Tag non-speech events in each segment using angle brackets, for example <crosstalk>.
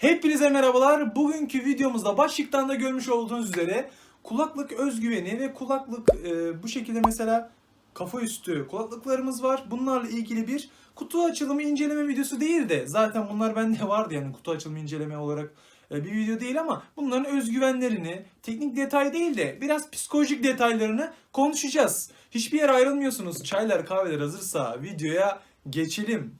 Hepinize merhabalar. Bugünkü videomuzda başlıktan da görmüş olduğunuz üzere kulaklık özgüveni ve kulaklık e, bu şekilde mesela kafa üstü kulaklıklarımız var. Bunlarla ilgili bir kutu açılımı inceleme videosu değil de zaten bunlar bende <laughs> vardı yani kutu açılımı inceleme olarak e, bir video değil ama bunların özgüvenlerini, teknik detay değil de biraz psikolojik detaylarını konuşacağız. Hiçbir yere ayrılmıyorsunuz. Çaylar, kahveler hazırsa videoya geçelim.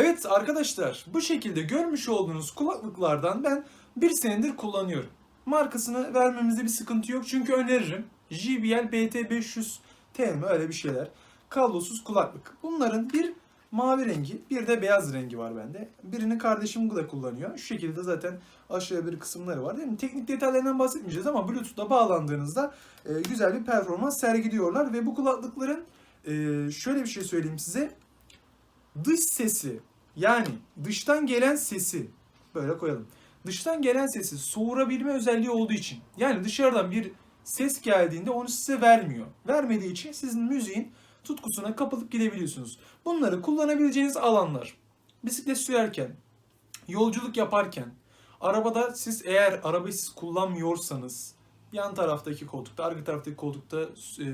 Evet arkadaşlar bu şekilde görmüş olduğunuz kulaklıklardan ben bir senedir kullanıyorum. Markasını vermemizde bir sıkıntı yok çünkü öneririm. JBL BT500 TM öyle bir şeyler. Kablosuz kulaklık. Bunların bir mavi rengi bir de beyaz rengi var bende. Birini kardeşim da kullanıyor. Şu şekilde zaten aşağıya bir kısımları var. Değil mi? Teknik detaylarından bahsetmeyeceğiz ama Bluetooth'la bağlandığınızda e, güzel bir performans sergiliyorlar ve bu kulaklıkların e, şöyle bir şey söyleyeyim size dış sesi yani dıştan gelen sesi böyle koyalım. Dıştan gelen sesi soğurabilme özelliği olduğu için yani dışarıdan bir ses geldiğinde onu size vermiyor. Vermediği için sizin müziğin tutkusuna kapılıp gidebiliyorsunuz. Bunları kullanabileceğiniz alanlar bisiklet sürerken, yolculuk yaparken, arabada siz eğer arabayı siz kullanmıyorsanız yan taraftaki koltukta, arka taraftaki koltukta e,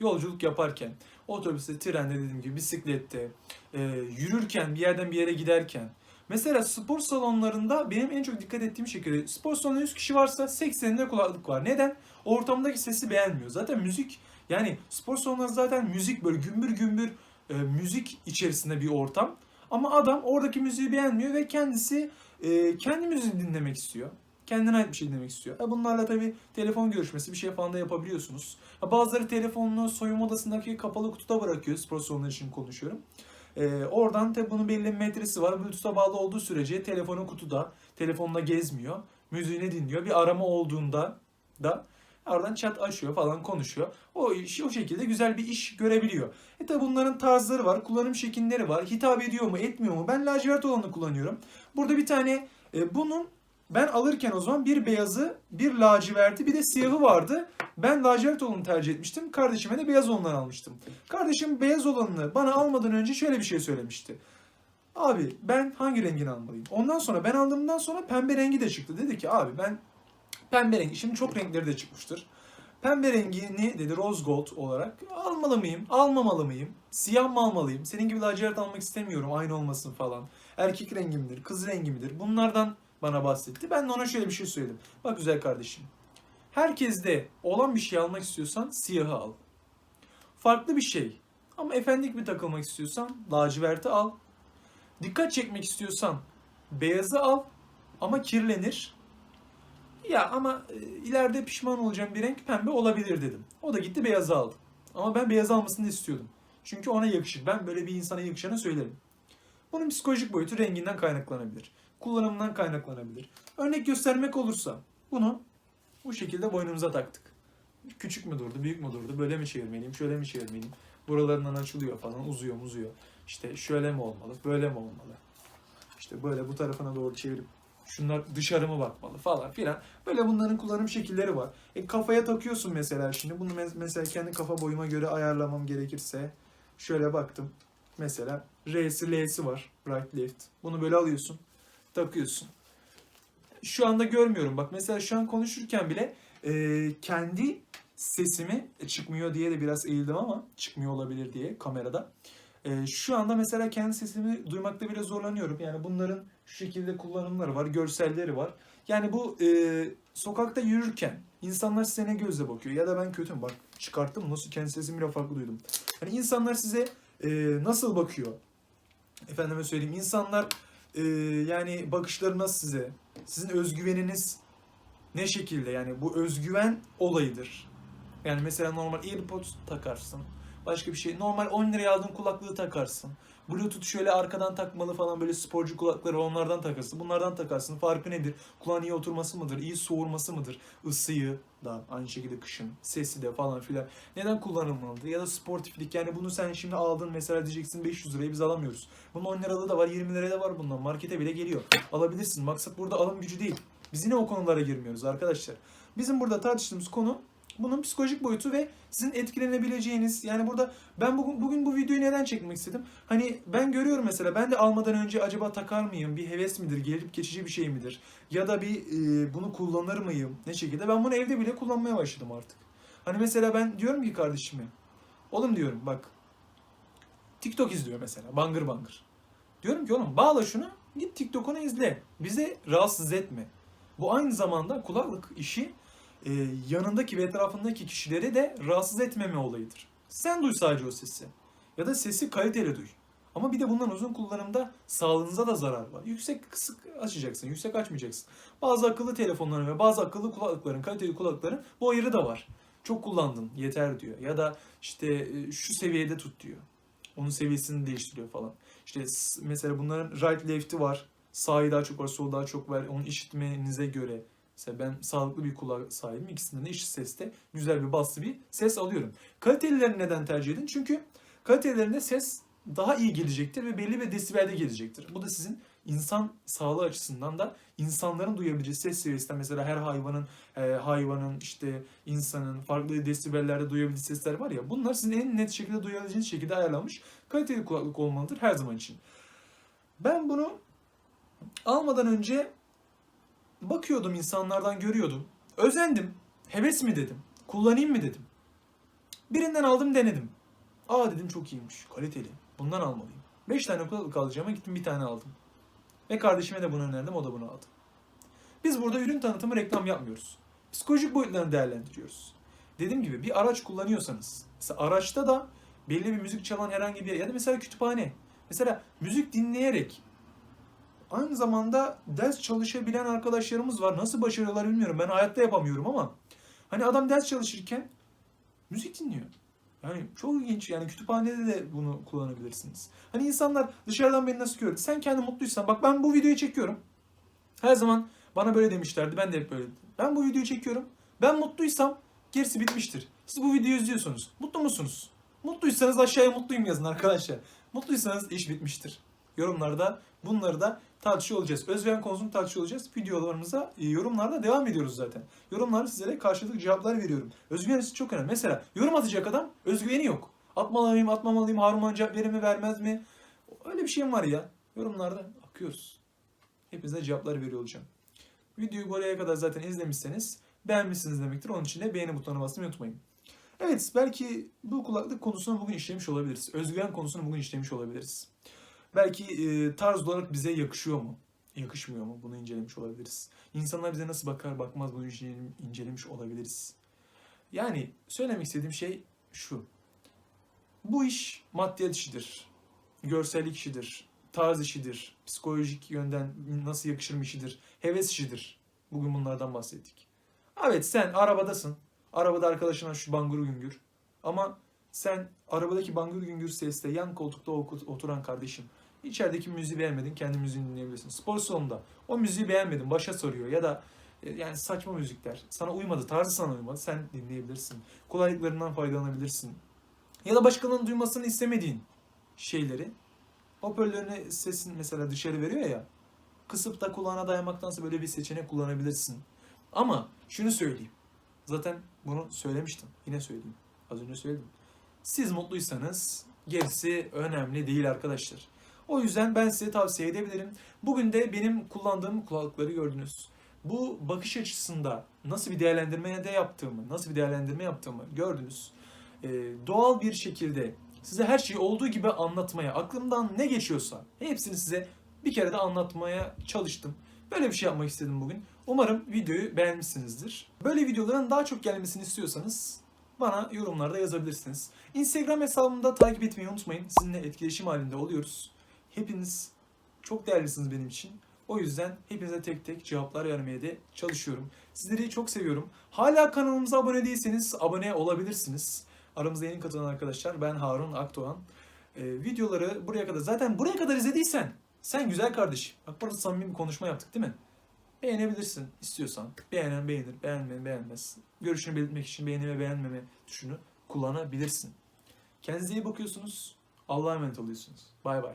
yolculuk yaparken, otobüste, trende dediğim gibi bisiklette, e, yürürken, bir yerden bir yere giderken. Mesela spor salonlarında benim en çok dikkat ettiğim şekilde spor salonunda 100 kişi varsa 80'inde kulaklık var. Neden? Ortamdaki sesi beğenmiyor. Zaten müzik yani spor salonları zaten müzik böyle gümbür gümbür e, müzik içerisinde bir ortam. Ama adam oradaki müziği beğenmiyor ve kendisi e, kendi müziğini dinlemek istiyor. Kendine ait bir şey dinlemek istiyor. Ha, bunlarla tabii telefon görüşmesi bir şey falan da yapabiliyorsunuz. Ha, bazıları telefonunu soyunma odasındaki kapalı kutuda bırakıyor. Spor salonları için konuşuyorum. Ee, oradan tabii bunun belli bir metresi var. Bluetooth'a bağlı olduğu sürece telefonu kutuda, telefonla gezmiyor. Müziğini dinliyor. Bir arama olduğunda da oradan chat açıyor falan konuşuyor. O iş o şekilde güzel bir iş görebiliyor. E tabi bunların tarzları var, kullanım şekilleri var. Hitap ediyor mu, etmiyor mu? Ben lacivert olanı kullanıyorum. Burada bir tane e, bunun ben alırken o zaman bir beyazı, bir laciverti, bir de siyahı vardı. Ben lacivert olanı tercih etmiştim. Kardeşime de beyaz olanından almıştım. Kardeşim beyaz olanını bana almadan önce şöyle bir şey söylemişti. Abi ben hangi rengini almalıyım? Ondan sonra ben aldığımdan sonra pembe rengi de çıktı. Dedi ki abi ben pembe rengi, şimdi çok renkleri de çıkmıştır. Pembe rengini dedi rose gold olarak almalı mıyım, almamalı mıyım? Siyah mı almalıyım? Senin gibi lacivert almak istemiyorum aynı olmasın falan. Erkek rengi midir, kız rengi midir? Bunlardan bana bahsetti. Ben de ona şöyle bir şey söyledim. Bak güzel kardeşim. Herkeste olan bir şey almak istiyorsan siyahı al. Farklı bir şey ama efendik bir takılmak istiyorsan laciverti al. Dikkat çekmek istiyorsan beyazı al ama kirlenir. Ya ama e, ileride pişman olacağım bir renk pembe olabilir dedim. O da gitti beyazı aldı. Ama ben beyaz almasını istiyordum. Çünkü ona yakışır. Ben böyle bir insana yakışanı söylerim. Bunun psikolojik boyutu renginden kaynaklanabilir. Kullanımından kaynaklanabilir. Örnek göstermek olursa bunu bu şekilde boynumuza taktık. Küçük mü durdu, büyük mü durdu, böyle mi çevirmeliyim, şöyle mi çevirmeliyim? Buralarından açılıyor falan, uzuyor uzuyor. İşte şöyle mi olmalı, böyle mi olmalı? İşte böyle bu tarafına doğru çevirip şunlar dışarı mı bakmalı falan filan. Böyle bunların kullanım şekilleri var. E kafaya takıyorsun mesela şimdi. Bunu mes- mesela kendi kafa boyuma göre ayarlamam gerekirse şöyle baktım. Mesela R'si L'si var. Right left. Bunu böyle alıyorsun. Takıyorsun. Şu anda görmüyorum. Bak mesela şu an konuşurken bile e, kendi sesimi e, çıkmıyor diye de biraz eğildim ama çıkmıyor olabilir diye kamerada. E, şu anda mesela kendi sesimi duymakta bile zorlanıyorum. Yani bunların şu şekilde kullanımları var, görselleri var. Yani bu e, sokakta yürürken insanlar size ne gözle bakıyor ya da ben kötüyüm bak çıkarttım nasıl kendi sesimi bile farklı duydum. Yani insanlar size e, nasıl bakıyor? Efendime söyleyeyim insanlar e, yani bakışları nasıl size? Sizin özgüveniniz ne şekilde? Yani bu özgüven olayıdır. Yani mesela normal AirPods takarsın. Başka bir şey. Normal 10 liraya aldığın kulaklığı takarsın. Bluetooth şöyle arkadan takmalı falan böyle sporcu kulakları onlardan takarsın. Bunlardan takarsın. Farkı nedir? Kulağın iyi oturması mıdır? iyi soğurması mıdır? Isıyı da aynı şekilde kışın. Sesi de falan filan. Neden kullanılmalıdır? Ya da sportiflik. Yani bunu sen şimdi aldın mesela diyeceksin 500 liraya biz alamıyoruz. Bunun 10 liralığı da var 20 liraya da var bundan. Markete bile geliyor. Alabilirsin. Maksat burada alım gücü değil. Biz yine o konulara girmiyoruz arkadaşlar. Bizim burada tartıştığımız konu Bunun psikolojik boyutu ve sizin etkilenebileceğiniz yani burada ben bugün bugün bu videoyu neden çekmek istedim? Hani ben görüyorum mesela ben de almadan önce acaba takar mıyım? Bir heves midir? Gelip geçici bir şey midir? Ya da bir e, bunu kullanır mıyım? Ne şekilde? Ben bunu evde bile kullanmaya başladım artık. Hani mesela ben diyorum ki kardeşime oğlum diyorum bak TikTok izliyor mesela bangır bangır. Diyorum ki oğlum bağla şunu git TikTok'unu izle. Bize rahatsız etme. Bu aynı zamanda kulaklık işi e, yanındaki ve etrafındaki kişileri de rahatsız etmeme olayıdır. Sen duy sadece o sesi. Ya da sesi kaliteli duy. Ama bir de bundan uzun kullanımda sağlığınıza da zarar var. Yüksek kısık açacaksın, yüksek açmayacaksın. Bazı akıllı telefonların ve bazı akıllı kulaklıkların, kaliteli kulaklıkların bu ayırı da var. Çok kullandın, yeter diyor. Ya da işte e, şu seviyede tut diyor. Onun seviyesini değiştiriyor falan. İşte mesela bunların right left'i var. Sağı daha çok var, sol daha çok var. Onu işitmenize göre. Mesela ben sağlıklı bir kulak sahibim. İkisinden de eşit seste güzel bir baslı bir ses alıyorum. Kalitelilerini neden tercih edin? Çünkü kalitelerinde ses daha iyi gelecektir ve belli bir desibelde gelecektir. Bu da sizin insan sağlığı açısından da insanların duyabileceği ses seviyesinden mesela her hayvanın e, hayvanın işte insanın farklı desibellerde duyabildiği sesler var ya bunlar sizin en net şekilde duyabileceğiniz şekilde ayarlanmış kaliteli kulaklık olmalıdır her zaman için. Ben bunu almadan önce bakıyordum insanlardan görüyordum. Özendim. Heves mi dedim. Kullanayım mı dedim. Birinden aldım denedim. Aa dedim çok iyiymiş. Kaliteli. Bundan almalıyım. 5 tane kulaklık alacağıma gittim bir tane aldım. Ve kardeşime de bunu önerdim. O da bunu aldı. Biz burada ürün tanıtımı reklam yapmıyoruz. Psikolojik boyutlarını değerlendiriyoruz. Dediğim gibi bir araç kullanıyorsanız, mesela araçta da belli bir müzik çalan herhangi bir yer ya da mesela kütüphane. Mesela müzik dinleyerek aynı zamanda ders çalışabilen arkadaşlarımız var. Nasıl başarıyorlar bilmiyorum. Ben hayatta yapamıyorum ama hani adam ders çalışırken müzik dinliyor. Yani çok ilginç. Yani kütüphanede de bunu kullanabilirsiniz. Hani insanlar dışarıdan beni nasıl görüyor? Sen kendi mutluysan. Bak ben bu videoyu çekiyorum. Her zaman bana böyle demişlerdi. Ben de hep böyle. Ben bu videoyu çekiyorum. Ben mutluysam gerisi bitmiştir. Siz bu videoyu izliyorsunuz. Mutlu musunuz? Mutluysanız aşağıya mutluyum yazın arkadaşlar. Mutluysanız iş bitmiştir. Yorumlarda bunları da tartışıyor olacağız. Özgüven konusunu tartışıyor olacağız. Videolarımıza e, yorumlarda devam ediyoruz zaten. Yorumlarda sizlere karşılıklı cevaplar veriyorum. Özgüven hissi çok önemli. Mesela yorum atacak adam özgüveni yok. Atmalıyım, atmamalıyım, Harman cevap verir mi, vermez mi? Öyle bir şeyim var ya. Yorumlarda akıyoruz. Hepinize cevaplar veriyor olacağım. Videoyu buraya kadar zaten izlemişseniz beğenmişsiniz demektir. Onun için de beğeni butonuna basmayı unutmayın. Evet belki bu kulaklık konusunu bugün işlemiş olabiliriz. Özgüven konusunu bugün işlemiş olabiliriz. Belki e, tarz olarak bize yakışıyor mu? Yakışmıyor mu? Bunu incelemiş olabiliriz. İnsanlar bize nasıl bakar bakmaz bunu incele- incelemiş olabiliriz. Yani söylemek istediğim şey şu. Bu iş maddiyat işidir. Görsellik işidir. Tarz işidir. Psikolojik yönden nasıl yakışır mı işidir. Heves işidir. Bugün bunlardan bahsettik. Evet sen arabadasın. Arabada arkadaşına şu bangır güngür. Ama sen arabadaki bangır güngür sesle yan koltukta oturan kardeşim. İçerideki müziği beğenmedin, kendi müziğini dinleyebilirsin. Spor salonunda o müziği beğenmedin, başa sarıyor ya da e, yani saçma müzikler. Sana uymadı, tarzı sana uymadı. Sen dinleyebilirsin. Kolaylıklarından faydalanabilirsin. Ya da başkalarının duymasını istemediğin şeyleri hoparlörüne sesin mesela dışarı veriyor ya kısıp da kulağına dayamaktansa böyle bir seçenek kullanabilirsin. Ama şunu söyleyeyim. Zaten bunu söylemiştim. Yine söyleyeyim. Az önce söyledim. Siz mutluysanız gerisi önemli değil arkadaşlar. O yüzden ben size tavsiye edebilirim. Bugün de benim kullandığım kulaklıkları gördünüz. Bu bakış açısında nasıl bir değerlendirme de yaptığımı, nasıl bir değerlendirme yaptığımı gördünüz. Ee, doğal bir şekilde size her şeyi olduğu gibi anlatmaya, aklımdan ne geçiyorsa hepsini size bir kere de anlatmaya çalıştım. Böyle bir şey yapmak istedim bugün. Umarım videoyu beğenmişsinizdir. Böyle videoların daha çok gelmesini istiyorsanız bana yorumlarda yazabilirsiniz. Instagram hesabımda takip etmeyi unutmayın. Sizinle etkileşim halinde oluyoruz. Hepiniz çok değerlisiniz benim için. O yüzden hepinize tek tek cevaplar vermeye de çalışıyorum. Sizleri çok seviyorum. Hala kanalımıza abone değilseniz abone olabilirsiniz. Aramızda yeni katılan arkadaşlar ben Harun Akdoğan. Ee, videoları buraya kadar zaten buraya kadar izlediysen sen güzel kardeşim. Bak burada samimi bir konuşma yaptık değil mi? Beğenebilirsin istiyorsan. Beğenen beğenir, beğenmeyen beğenmez. Görüşünü belirtmek için beğeni ve beğenmeme tuşunu kullanabilirsin. Kendinize iyi bakıyorsunuz. Allah'a emanet oluyorsunuz. Bay bay.